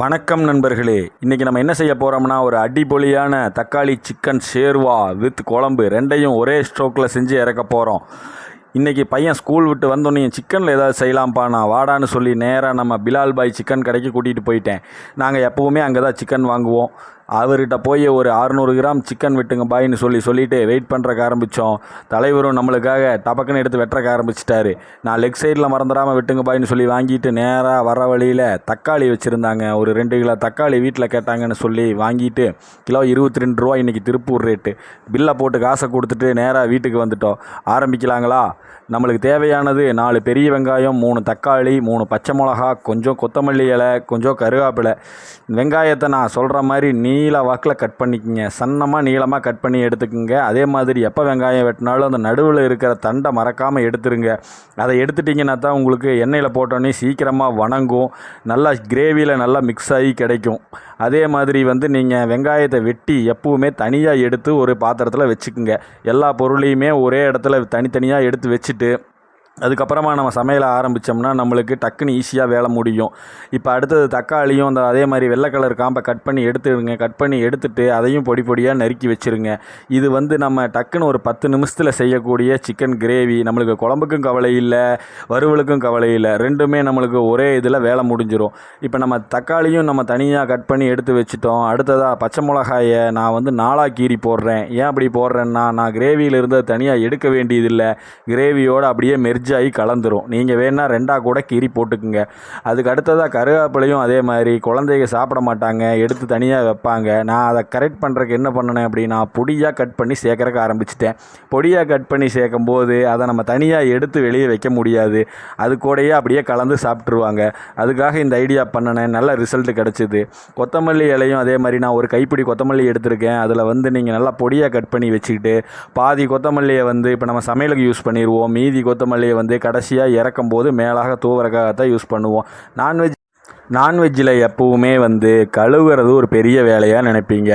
வணக்கம் நண்பர்களே. இன்றைக்கி நம்ம என்ன செய்ய போகிறோம்னா ஒரு அடிபொலியான தக்காளி சிக்கன் சேர்வா வித் குழம்பு ரெண்டையும் ஒரே ஸ்ட்ரோக்கில் செஞ்சு இறக்க போகிறோம் இன்றைக்கி பையன் ஸ்கூல் விட்டு வந்தோடனே சிக்கனில் ஏதாவது செய்யலாம்ப்பா நான் வாடான்னு சொல்லி நேராக நம்ம பிலால் பாய் சிக்கன் கடைக்கு கூட்டிகிட்டு போயிட்டேன். நாங்கள் எப்போவுமே அங்கே தான் சிக்கன் வாங்குவோம். அவர்கிட்ட போய் ஒரு அறநூறு கிராம் சிக்கன் விட்டுங்க பாயின்னு சொல்லி சொல்லிவிட்டு வெயிட் பண்ணுறக்க ஆரம்பித்தோம் தலைவரும் நம்மளுக்காக டபக்குன்னு எடுத்து வெட்டுறக்க ஆரம்பிச்சிட்டாரு. நான் லெக் சைடில் மறந்துடாமல் விட்டுங்க பாயின்னு சொல்லி வாங்கிட்டு நேராக வர வழியில் தக்காளி வச்சுருந்தாங்க. ஒரு ரெண்டு கிலோ தக்காளி வீட்டில் கேட்டாங்கன்னு சொல்லி வாங்கிட்டு கிலோ இருபத்தி ரெண்டு ரூபா இன்றைக்கி திருப்பூர் ரேட்டு பில்லை போட்டு காசை கொடுத்துட்டு நேராக வீட்டுக்கு வந்துட்டோம். ஆரம்பிக்கலாங்களா? நம்மளுக்கு தேவையானது நாலு பெரிய வெங்காயம் மூணு தக்காளி மூணு பச்சை மிளகா கொஞ்சம் கொத்தமல்லி இலை கொஞ்சம் கருவேப்பிலை. வெங்காயத்தை நான் சொல்கிற மாதிரி நீல வாக்கில் கட் பண்ணிக்கோங்க. சன்னமாக நீளமாக கட் பண்ணி எடுத்துக்கோங்க. அதே மாதிரி எப்போ வெங்காயம் வெட்டினாலும் அந்த நடுவில் இருக்கிற தண்டை மறக்காமல் எடுத்துருங்க. அதை எடுத்துட்டிங்கன்னா தான் உங்களுக்கு எண்ணெயில் போட்டோன்னே சீக்கிரமாக வணங்கும். நல்லா கிரேவியில் நல்லா மிக்ஸ் ஆகி கிடைக்கும். அதே மாதிரி வந்து நீங்கள் வெங்காயத்தை வெட்டி எப்பவுமே தனியாக எடுத்து ஒரு பாத்திரத்தில் வச்சுக்குங்க. எல்லா பொருளையுமே ஒரே இடத்துல தனித்தனியாக எடுத்து வச்சுட்டு அதுக்கப்புறமா நம்ம சமையலை ஆரம்பித்தோம்னா நம்மளுக்கு டக்குன்னு ஈஸியாக வேலை முடியும். இப்போ அடுத்தது தக்காளியும் அந்த அதே மாதிரி வெள்ளை கலர் காம்பை கட் பண்ணி எடுத்துடுங்க. கட் பண்ணி எடுத்துட்டு அதையும் பொடி பொடியாக நறுக்கி வச்சுருங்க. இது வந்து நம்ம டக்குன்னு ஒரு பத்து நிமிஷத்தில் செய்யக்கூடிய சிக்கன் கிரேவி நம்மளுக்கு குழம்புக்கும் கவலை இல்லை வறுவலுக்கும் கவலை இல்லை. ரெண்டுமே நம்மளுக்கு ஒரே இதில் வேலை முடிஞ்சிடும் இப்போ நம்ம தக்காளியும் நம்ம தனியாக கட் பண்ணி எடுத்து வச்சுட்டோம். அடுத்ததாக பச்சை மிளகாயை நான் வந்து நாளாக கீறி போடுறேன். ஏன் அப்படி போடுறேன்னா நான் கிரேவியில் இருந்து தனியாக எடுக்க வேண்டியதில்லை. கிரேவியோடு அப்படியே மெர்ஜ் ஆகி கலந்துரும். நீங்கள் வேணால் ரெண்டாக கூட கீறி போட்டுக்குங்க. அதுக்கு அடுத்ததாக கருவேப்பிலையும் அதே மாதிரி குழந்தைங்க சாப்பிட மாட்டாங்க எடுத்து தனியாக வைப்பாங்க. நான் அதை கரெக்ட் பண்ணுறதுக்கு என்ன பண்ணினேன் அப்படின்னா பொடியாக கட் பண்ணி சேர்க்கறக்கு ஆரம்பிச்சிட்டேன். பொடியாக கட் பண்ணி சேர்க்கும் போது அதை நம்ம தனியாக எடுத்து வெளியே வைக்க முடியாது. அது கூடயே அப்படியே கலந்து சாப்பிட்ருவாங்க அதுக்காக இந்த ஐடியா பண்ணினேன். நல்ல ரிசல்ட் கிடச்சிது. கொத்தமல்லி இலையும் அதே மாதிரி நான் ஒரு கைப்பிடி கொத்தமல்லி எடுத்திருக்கேன். அதில் வந்து நீங்கள் நல்லா பொடியாக கட் பண்ணி வச்சுக்கிட்டு பாதி கொத்தமல்லியை வந்து இப்போ நம்ம சமையலுக்கு யூஸ் பண்ணிடுவோம் மீதி கொத்தமல்லியை வந்து கடைசியாக இறக்கும்போது மேலாக தூவரகத்தை யூஸ் பண்ணுவோம். நான்வெஜ் நான்வெஜ்ஜில் எப்போவுமே வந்து கழுவுறது ஒரு பெரிய வேலையாக நினைப்பீங்க.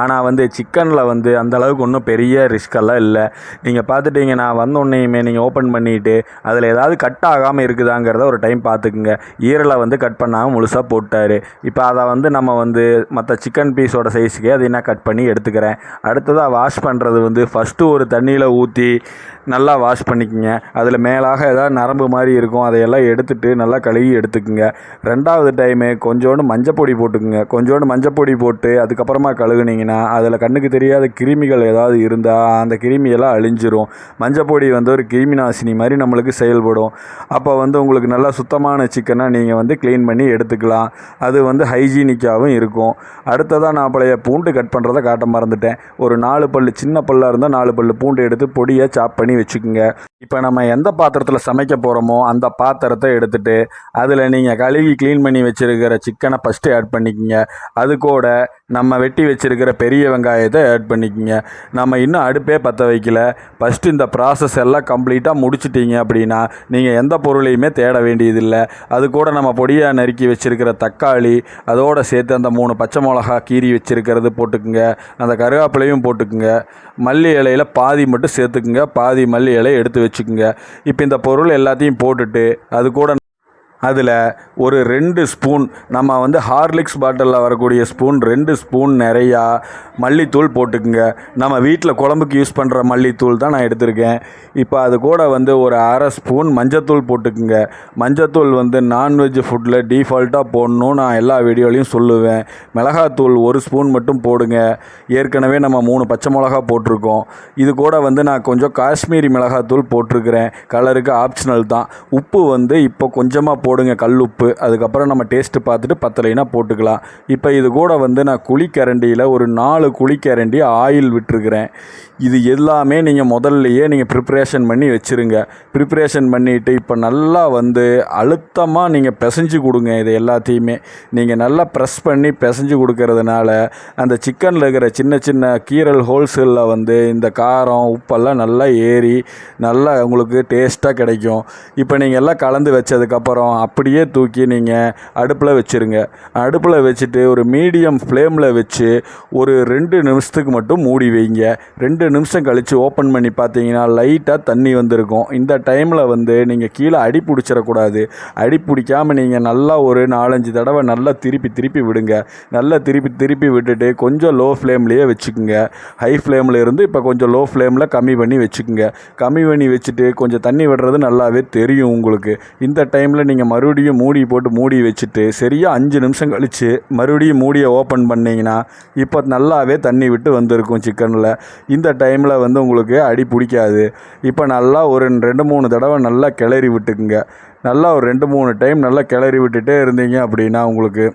ஆனால் வந்து சிக்கனில் வந்து அந்த அளவுக்கு ஒன்றும் பெரிய ரிஸ்கெல்லாம் இல்லை. நீங்கள் பார்த்துட்டிங்கன்னா வந்தோடனேயுமே நீங்கள் ஓப்பன் பண்ணிவிட்டு அதில் ஏதாவது கட் ஆகாமல் இருக்குதாங்கிறத ஒரு டைம் பார்த்துக்குங்க. ஈரலை வந்து கட் பண்ணாமல் முழுசாக போட்டார். இப்போ அதை வந்து நம்ம வந்து மற்ற சிக்கன் பீஸோட சைஸுக்கே அதை நான் கட் பண்ணி எடுத்துக்கிறேன். அடுத்ததாக வாஷ் பண்ணுறது வந்து ஃபஸ்ட்டு ஒரு தண்ணியில் ஊற்றி நல்லா வாஷ் பண்ணிக்கோங்க. அதில் மேலாக ஏதாவது நரம்பு மாதிரி இருக்கும் அதையெல்லாம் எடுத்துகிட்டு நல்லா கழுவி எடுத்துக்குங்க. ரெண்டாவது டைமு கொஞ்சோண்டு மஞ்சப்பொடி போட்டுக்குங்க. கொஞ்சோண்டு மஞ்சப்பொடி போட்டு அதுக்கப்புறமா கழுகுனீங்கன்னா அதில் கண்ணுக்கு தெரியாத கிருமிகள் ஏதாவது இருந்தால் அந்த கிருமியெல்லாம் அழிஞ்சிரும். மஞ்சப்பொடி வந்து ஒரு கிருமி நாசினி மாதிரி நம்மளுக்கு செயல்படும். அப்போ வந்து உங்களுக்கு நல்லா சுத்தமான சிக்கனை நீங்கள் வந்து க்ளீன் பண்ணி எடுத்துக்கலாம். அது வந்து ஹைஜீனிக்காகவும் இருக்கும். அடுத்ததாக நான் பழைய பூண்டு கட் பண்ணுறதை காட்ட மறந்துட்டேன். ஒரு நாலு பல்லு சின்ன பல்லாக இருந்தால் நாலு பல்லு பூண்டு எடுத்து பொடியை சாப் பண்ணி வச்சுக்கோங்க. இப்போ நம்ம எந்த பாத்திரத்தில் சமைக்க போகிறோமோ அந்த பாத்திரத்தை எடுத்துகிட்டு அதில் நீங்கள் கழுவி க்ளீன் பண்ணி வச்சுருக்கிற சிக்கனை ஃபஸ்ட்டு ஆட் பண்ணிக்கோங்க. அது கூட நம்ம வெட்டி வச்சுருக்கிற பெரிய வெங்காயத்தை ஆட் பண்ணிக்கோங்க. நம்ம இன்னும் அடுப்பே பற்ற வைக்கல. ஃபஸ்ட்டு இந்த ப்ராசஸ் எல்லாம் கம்ப்ளீட்டாக முடிச்சிட்டிங்க அப்படின்னா நீங்கள் எந்த பொருளையுமே தேட வேண்டியதில்லை. அது கூட நம்ம பொடியாக நறுக்கி வச்சுருக்கிற தக்காளி அதோடு சேர்த்து அந்த மூணு பச்சை மிளகா கீறி வச்சுருக்கிறது போட்டுக்குங்க. அந்த கருவேப்பிலையும் போட்டுக்குங்க. மல்லி இலையில் பாதி மட்டும் சேர்த்துக்குங்க. பாதி மல்லி இலையை எடுத்து வச்சுக்குங்க. இப்போ இந்த பொருள் எல்லாத்தையும் போட்டுட்டு அது கூட அதில் ஒரு ரெண்டு ஸ்பூன் நம்ம வந்து ஹார்லிக்ஸ் பாட்டிலில் வரக்கூடிய ஸ்பூன் ரெண்டு ஸ்பூன் நிறையா மல்லித்தூள் போட்டுக்குங்க. நம்ம வீட்டில் குழம்புக்கு யூஸ் பண்ணுற மல்லித்தூள் தான் நான் எடுத்திருக்கேன். இப்போ அது கூட வந்து ஒரு அரை ஸ்பூன் மஞ்சத்தூள் போட்டுக்குங்க. மஞ்சத்தூள் வந்து நான்வெஜ் ஃபுட்டில் டீஃபால்ட்டாக போடணும் நான் எல்லா வீடியோலையும் சொல்லுவேன். மிளகாத்தூள் ஒரு ஸ்பூன் மட்டும் போடுங்க. ஏற்கனவே நம்ம மூணு பச்சை மிளகா போட்டிருக்கோம். இது கூட வந்து நான் கொஞ்சம் காஷ்மீரி மிளகாத்தூள் போட்டிருக்கிறேன். கலருக்கு ஆப்ஷனல் தான். உப்பு வந்து இப்போ கொஞ்சமாக போட்டு போடுங்க கல் உப்பு. அதுக்கப்புறம் நம்ம டேஸ்ட்டு பார்த்துட்டு பத்தலைனா போட்டுக்கலாம். இப்போ இது கூட வந்து நான் குழிக்கரண்டியில் ஒரு நாலு குழிக்கரண்டி ஆயில் விட்டுருக்கிறேன். இது எல்லாமே நீங்கள் முதல்லையே நீங்கள் ப்ரிப்ரேஷன் பண்ணி வச்சுருங்க. ப்ரிப்ரேஷன் பண்ணிவிட்டு இப்போ நல்லா வந்து அழுத்தமாக நீங்கள் பிசைஞ்சு கொடுங்க இது எல்லாத்தையுமே. நீங்கள் நல்லா ப்ரெஸ் பண்ணி பிசைஞ்சு கொடுக்கறதுனால அந்த சிக்கனில் இருக்கிற சின்ன சின்ன கீரல் ஹோல்ஸுகளில் வந்து இந்த காரம் உப்பெல்லாம் நல்லா ஏறி நல்லா உங்களுக்கு டேஸ்ட்டாக கிடைக்கும். இப்போ நீங்கள் எல்லாம் கலந்து வச்சதுக்கப்புறம் அப்படியே தூக்கி நீங்கள் அடுப்பில் வச்சுருங்க. அடுப்பில் வச்சுட்டு ஒரு மீடியம் ஃப்ளேமில் வச்சு ஒரு ரெண்டு நிமிஷத்துக்கு மட்டும் மூடி வைங்க. ரெண்டு நிமிஷம் கழித்து ஓப்பன் பண்ணி பார்த்தீங்கன்னா லைட்டாக தண்ணி வந்திருக்கும். இந்த டைமில் வந்து நீங்கள் கீழே அடி பிடிச்சிடக்கூடாது. அடி பிடிக்காமல் நீங்கள் நல்லா ஒரு நாலஞ்சு தடவை நல்லா திருப்பி திருப்பி விடுங்க. நல்லா திருப்பி திருப்பி விட்டுட்டு கொஞ்சம் லோ ஃப்ளேம்லேயே வச்சுக்குங்க. ஹை ஃப்ளேமில் இருந்து இப்போ கொஞ்சம் லோ ஃப்ளேமில் கம்மி பண்ணி வச்சுக்குங்க. கம்மி பண்ணி வச்சுட்டு கொஞ்சம் தண்ணி விடுறது நல்லாவே தெரியும் உங்களுக்கு. இந்த டைமில் நீங்கள் மறுபடியும் மூடி போட்டு மூடி வச்சுட்டு சரியாக அஞ்சு நிமிஷம் கழித்து மறுபடியும் மூடியை ஓப்பன் பண்ணிங்கன்னா இப்போ நல்லாவே தண்ணி விட்டு வந்திருக்கும் சிக்கனில் இந்த டைமில் வந்து உங்களுக்கு அடி பிடிக்காது. இப்போ நல்லா ஒரு ரெண்டு மூணு தடவை நல்லா கிளறி விட்டுக்குங்க. நல்லா ஒரு ரெண்டு மூணு டைம் நல்லா கிளறி விட்டுட்டே இருந்தீங்க அப்படின்னா உங்களுக்கு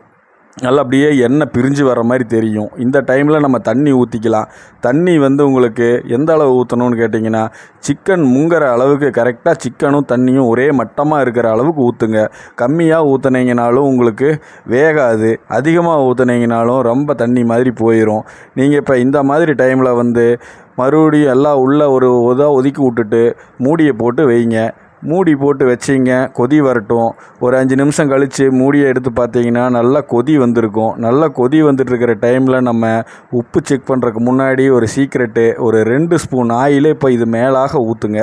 நல்லா அப்படியே எண்ணெய் பிரிஞ்சு வர மாதிரி தெரியும். இந்த டைமில் நம்ம தண்ணி ஊற்றிக்கலாம் தண்ணி வந்து உங்களுக்கு எந்த அளவு ஊற்றணும்னு கேட்டிங்கன்னா சிக்கன் முங்குற அளவுக்கு கரெக்டாக சிக்கனும் தண்ணியும் ஒரே மட்டமாக இருக்கிற அளவுக்கு ஊற்றுங்க கம்மியாக ஊற்றுனீங்கனாலும் உங்களுக்கு வேகாது. அதிகமாக ஊற்றுனீங்கனாலும் ரொம்ப தண்ணி மாதிரி போயிடும் நீங்கள் இப்போ இந்த மாதிரி டைமில் வந்து மறுபடியும் எல்லாம் உள்ளே ஒரு இதாக ஒதுக்கி விட்டுட்டு மூடியை போட்டு வைங்க. மூடி போட்டு வச்சிங்க கொதி வரட்டும். ஒரு அஞ்சு நிமிஷம் கழித்து மூடியை எடுத்து பார்த்தீங்கன்னா நல்லா கொதி வந்திருக்கும். நல்லா கொதி வந்துட்டுருக்கிற டைமில் நம்ம உப்பு செக் பண்ணுறதுக்கு முன்னாடி ஒரு சீக்ரெட்டு ஒரு ரெண்டு ஸ்பூன் ஆயிலே இப்போ இது மேலாக ஊற்றுங்க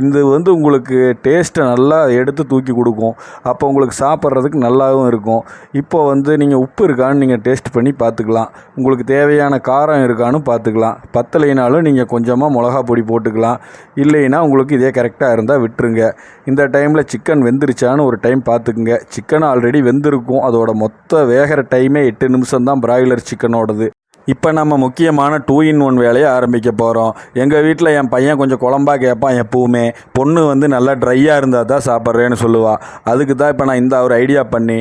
இது வந்து உங்களுக்கு டேஸ்ட்டை நல்லா எடுத்து தூக்கி கொடுக்கும். அப்போ உங்களுக்கு சாப்பிட்றதுக்கு நல்லாவும் இருக்கும். இப்போ வந்து நீங்கள் உப்பு இருக்கான்னு நீங்கள் டேஸ்ட் பண்ணி பார்த்துக்கலாம். உங்களுக்கு தேவையான காரம் இருக்கான்னு பார்த்துக்கலாம். பத்தலைனாலும் நீங்கள் கொஞ்சமாக மிளகா பொடி போட்டுக்கலாம். இல்லைன்னா உங்களுக்கு இதே கரெக்டாக இருந்தால் விட்டுருங்க. இந்த டைமில் சிக்கன் வெந்துருச்சான்னு ஒரு டைம் பார்த்துக்குங்க. சிக்கன் ஆல்ரெடி வெந்திருக்கும். அதோட மொத்த வேகிற டைமே எட்டு நிமிஷம் தான் பிராய்லர் சிக்கனோடது இப்போ நம்ம முக்கியமான டூ இன் ஒன் வேலையை ஆரம்பிக்க போகிறோம் எங்கள் வீட்டில் என் பையன் கொஞ்சம் குழம்பா கேட்பான் எப்பவுமே. பொண்ணு வந்து நல்லா ட்ரையாக இருந்தால் தான் சாப்பிட்றேன்னு சொல்லுவாள் அதுக்கு தான் இப்போ நான் இந்த ஒரு ஐடியா பண்ணி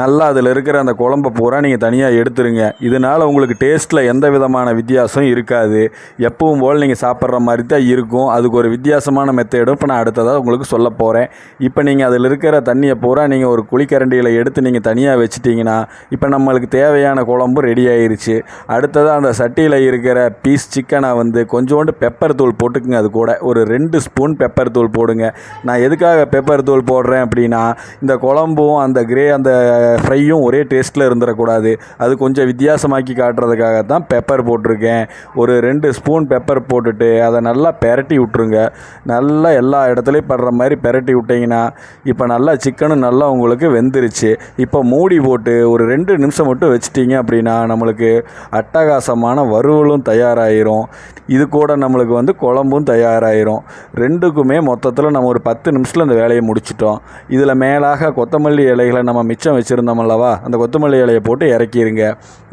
நல்லா அதில் இருக்கிற அந்த குழம்ப பூரா நீங்கள் தனியாக எடுத்துருங்க. இதனால் உங்களுக்கு டேஸ்ட்டில் எந்த விதமான வித்தியாசம் இருக்காது. எப்பவும் போல் நீங்கள் சாப்பிட்ற மாதிரி தான் இருக்கும். அதுக்கு ஒரு வித்தியாசமான மெத்தேடும் இப்போ நான் அடுத்ததாக உங்களுக்கு சொல்ல போகிறேன் இப்போ நீங்கள் அதில் இருக்கிற தண்ணியை பூரா நீங்கள் ஒரு குழிக்கரண்டியில் எடுத்து நீங்கள் தனியாக வச்சுட்டிங்கன்னா இப்போ நம்மளுக்கு தேவையான குழம்பு ரெடி ஆயிருச்சு. அடுத்ததாக அந்த சட்டியில் இருக்கிற பீஸ் சிக்கனை வந்து கொஞ்சோண்டு பெப்பர் தூள் போட்டுக்குங்க. அது கூட ஒரு ரெண்டு ஸ்பூன் பெப்பர் தூள் போடுங்க. நான் எதுக்காக பெப்பர் தூள் போடுறேன் அப்படின்னா இந்த குழம்பும் அந்த கிரே அந்த ஃப்ரையும் ஒரே டேஸ்ட்டில் இருந்துடக்கூடாது அது கொஞ்சம் வித்தியாசமாக்கி காட்டுறதுக்காக தான் பெப்பர் போட்டிருக்கேன். ஒரு ரெண்டு ஸ்பூன் பெப்பர் போட்டுட்டு அதை நல்லா பெரட்டி விட்ருங்க நல்லா எல்லா இடத்துலையும் படுற மாதிரி பெரட்டி விட்டிங்கன்னா இப்போ நல்லா சிக்கனும் நல்லா உங்களுக்கு வெந்துருச்சு. இப்போ மூடி போட்டு ஒரு ரெண்டு நிமிஷம் மட்டும் வச்சுட்டிங்க அப்படின்னா நம்மளுக்கு அட்டா அட்டகாசமான வறுவலும் தயாராகிரும் இது கூட நம்மளுக்கு வந்து குழம்பும் தயாராகிரும் ரெண்டுக்குமே மொத்தத்தில் நம்ம ஒரு பத்து நிமிஷத்தில் இந்த வேலையை முடிச்சிட்டோம். இதில் மேலாக கொத்தமல்லி இலைகளை நம்ம மிச்சம் வச்சுருந்தோம் அல்லவா? அந்த கொத்தமல்லி இலையை போட்டு இறக்கிருங்க.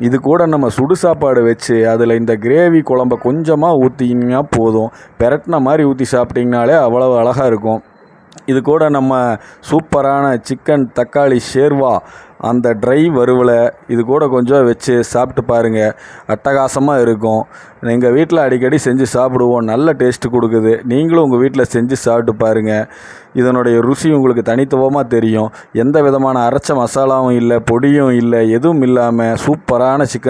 இது கூட நம்ம சுடு சாப்பாடு வச்சு அதில் இந்த கிரேவி குழம்ப கொஞ்சமாக ஊற்றிங்கன்னா போதும். பெரட்டின மாதிரி ஊற்றி சாப்பிட்டிங்கனாலே அவ்வளவு அழகாக இருக்கும். இது கூட நம்ம சூப்பரான சிக்கன் தக்காளி ஷேர்வா அந்த ட்ரை வறுவலை இது கூட கொஞ்சம் வச்சு சாப்பிட்டு பாருங்கள் அட்டகாசமாக இருக்கும். எங்கள் வீட்டில் அடிக்கடி செஞ்சு சாப்பிடுவோம். நல்ல டேஸ்ட்டு கொடுக்குது. நீங்களும் உங்கள் வீட்டில் செஞ்சு சாப்பிட்டு பாருங்கள் இதனுடைய ருசி உங்களுக்கு தனித்துவமாக தெரியும். எந்த விதமான அரைச்ச மசாலாவும் இல்லை பொடியும் இல்லை எதுவும் இல்லாமல் சூப்பரான சிக்கன்